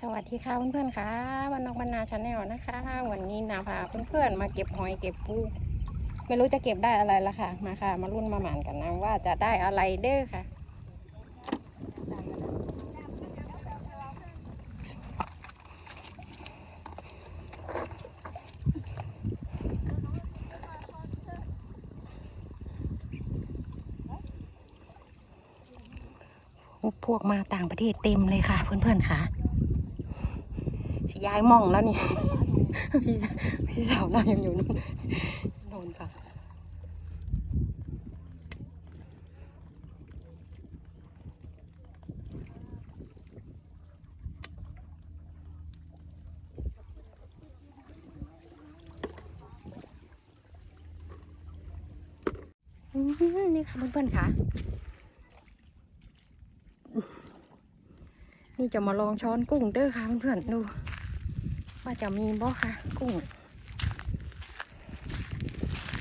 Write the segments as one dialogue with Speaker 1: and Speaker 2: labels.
Speaker 1: สวัสดีค่ะเพื่อนๆค่ะวันนอกบรรณาชาแนลนะคะ วันนี้นาพาเพื่อนๆมาเก็บหอยเก็บปูไม่รู้จะเก็บได้อะไรละค่ะ มาค่ะ มารุ่นมาหมานกันนะว่าจะได้อะไรเด้อค่ะพวกมาต่างประเทศเต็มเลยค่ะ เพื่อนๆค่ะ ย้ายม่องแล้วนี่ พี่พี่สาวเรายังอยู่นู่นโดนค่ะนี่ค่ะเพื่อนๆค่ะ นี่จะมาลองช้อนกุ้งเด้อค่ะเพื่อนๆดู ว่าจะมีบ่ค่ะ กุ้ง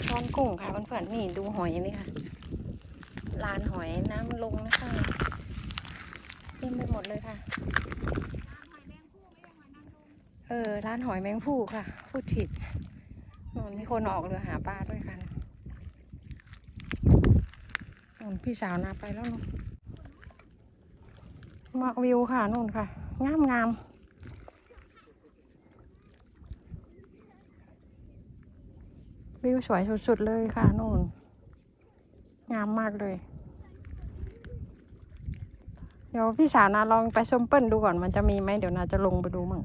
Speaker 1: ช้อนกุ้งค่ะเพื่อนๆนี่ดูหอยนี่ค่ะลานหอยน้ำลงนะคะเต็มไปหมดเลยค่ะ เออ ร้านหอยแมงผู้ค่ะ พูดผิดนนมีคนออกเรือหาปลาด้วยกันนนพี่สาวนาไปแล้วเนมาวิวค่ะนู่นค่ะ งามงาม วิวสวยสุดๆเลยค่ะนู่น งามมากเลย เดี๋ยวพี่สาวนาลองไปชมเปิ้ลดูก่อนมันจะมีไหมเดี๋ยวนาจะลงไปดูมั่ง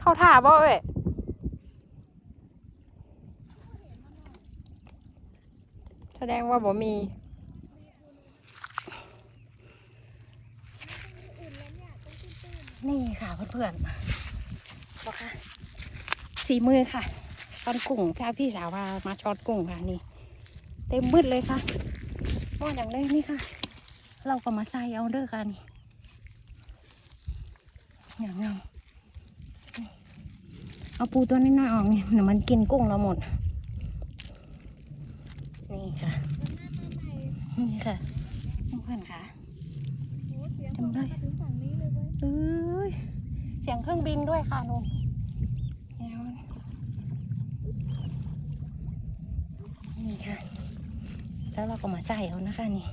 Speaker 1: เข้าท่าบ่เอ้ยแสดงว่าบ่มีนี่ค่ะเพื่อนๆบอกค่ะ สีมือค่ะช้อนกุ้งพี่พี่สาวมามาช้อนกุ้งค่ะนี่ เต็มมืดเลยค่ะหม้ออย่างเลยนี่ค่ะ เราก็มาใส่เอาเด้อกันอย่างงามนี่เอาปูตัวน้อยๆออกนี่เดี๋ยวมันกินกุ้งเราหมด นี่ค่ะ นี่ค่ะเพื่อนๆค่ะจำได้เอ้ยเสียงเครื่องบินด้วยค่ะนุ่นแล้วนี่ค่ะ แล้วเราก็มาใส่เอานะคะนี่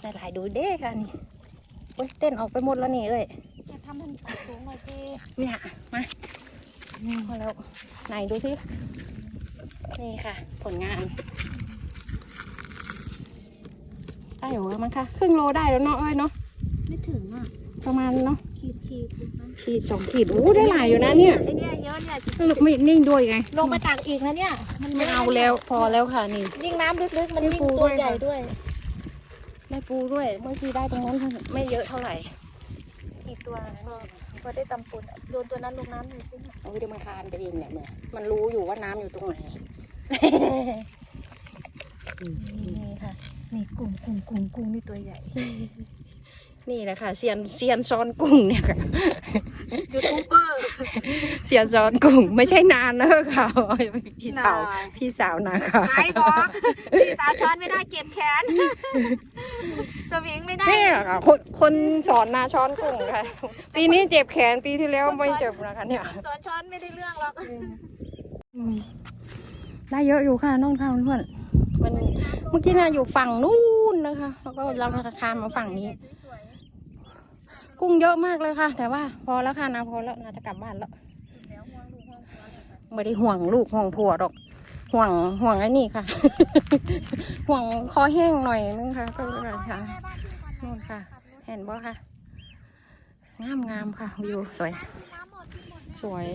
Speaker 1: ได้หลายดูเด้ค่ะนี่โอ้ยเต้นออกไปหมดแล้วนี่เอ้ย
Speaker 2: จะทำมันสูงหน่อยสิ
Speaker 1: เนี่ยมานี่พอแล้วไหนดูสินี่ค่ะ ผลงานได้อยู่แล้วมั้งคะครึ่งโลได้แล้วเนาะเอ้ยเนาะ
Speaker 2: ไม่ถึงอะ
Speaker 1: ประมาณเนาะ
Speaker 2: ขีดขีด
Speaker 1: ขีดสองขีดโอ้ได้หลายอยู่นะเนี่ย
Speaker 2: ไอเนี่ยเยอะเนี่ย
Speaker 1: สรุปไม่นิ่งด้วยไง
Speaker 2: ลงไปตักอีกนะเนี่ย มัน
Speaker 1: ไม่เอาแล้วพอแล้วค่ะนี่
Speaker 2: ยิ่งน้ำลึกๆมัน
Speaker 1: ได้
Speaker 2: ยิ่ง
Speaker 1: ปู
Speaker 2: ตัว
Speaker 1: ด้วย
Speaker 2: ใหญ่ด้วย
Speaker 1: ได้ปูด้วยเมื่อกี้ได้ตรงนั้นไม่เยอะเท่าไหร่
Speaker 2: กี่ตัวพอพอได้ตำปูนโยนตัวนั้นลงน้ำหน่อยสิ
Speaker 1: โอ้ยเดี๋ยวมันคลานไปเองเนี่ยเนี่ยมันรู้อยู่ว่าน้ำอยู่ตรงไหน
Speaker 2: นี่ค่ะนี่กุ้งกุ้งกุ้งกุ้งนี่ตัวใหญ่
Speaker 1: นี่แหละค่ะเซียนเซียนซ้อนกุ้งเนี่ยค่ะ
Speaker 2: ยูทูบเบอร์
Speaker 1: เซียนซ้อนกุ้งไม่ใช่นานนะค่ะพี่สาว
Speaker 2: นาน
Speaker 1: พี่สาวนะค่ะ
Speaker 2: หายบอกพี่สาวช้อนไม่ได้เก็บแขนสวิงไม่ได้
Speaker 1: นี่แหละค่ะคนคนสอนนาช้อนกุ้งค่ะปีนี้เจ็บแขนปีที่แล้วไม่เจ็บนะคะเนี่ย
Speaker 2: สอนช้อนไม่ได้เรื่องหรอก
Speaker 1: อืมได้เยอะอยู่ค่ะน้องค่ะเพื่อนๆมันเมื่อกี้น่ะอยู่ฝั่งนู้นนะคะ แล้วก็เราคานมาฝั่งนี้ กุ้งเยอะมากเลยค่ะ แต่ว่าพอแล้วค่ะนะพอแล้วน่าจะกลับบ้านแล้วไม่ได้ห่วงลูกห่วงผัวดอก ห่วงห่วงไอ้นี่ค่ะ ห่วงคอแห้งหน่อยนึงค่ะก็เลยค่ะนู่นค่ะ เห็นบ่ค่ะ งามงามค่ะวิวสวย สวย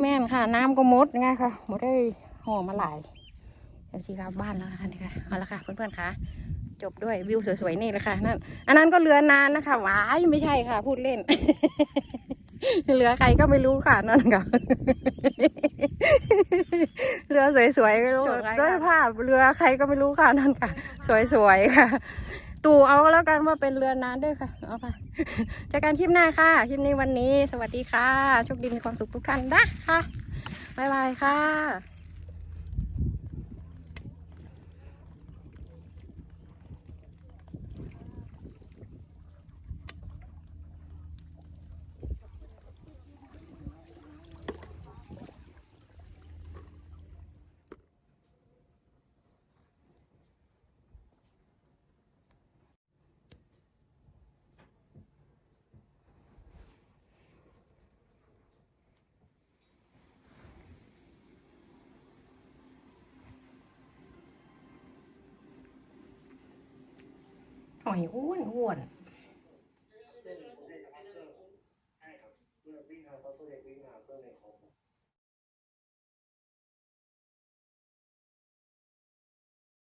Speaker 1: แม่นค่ะ น้ำก็มดไงค่ะหมดได้ห่อมาหลายเดี๋ยวสิกลับบ้านแล้วค่ะนี่ค่ะเอาละค่ะเพื่อนๆค่ะ จบด้วยวิวสวยๆนี่แหละค่ะนั่นอันนั้นก็เรือนานนะคะว้ายไม่ใช่ค่ะ พูดเล่น เรือใครก็ไม่รู้ค่ะนั่นค่ะเรือสวยๆก็รู้ด้วยภาพเรือใครก็ไม่รู้ค่ะนั่นค่ะ สวยๆค่ะตู่เอาแล้วกันว่าเป็นเรือนานด้วยค่ะเอาค่ะเจอกันคลิปหน้าค่ะคลิปนี้วันนี้ สวัสดีค่ะโชคดีมีความสุขทุกท่านนะค่ะบ๊ายบายค่ะ อยอ้วนอ้วน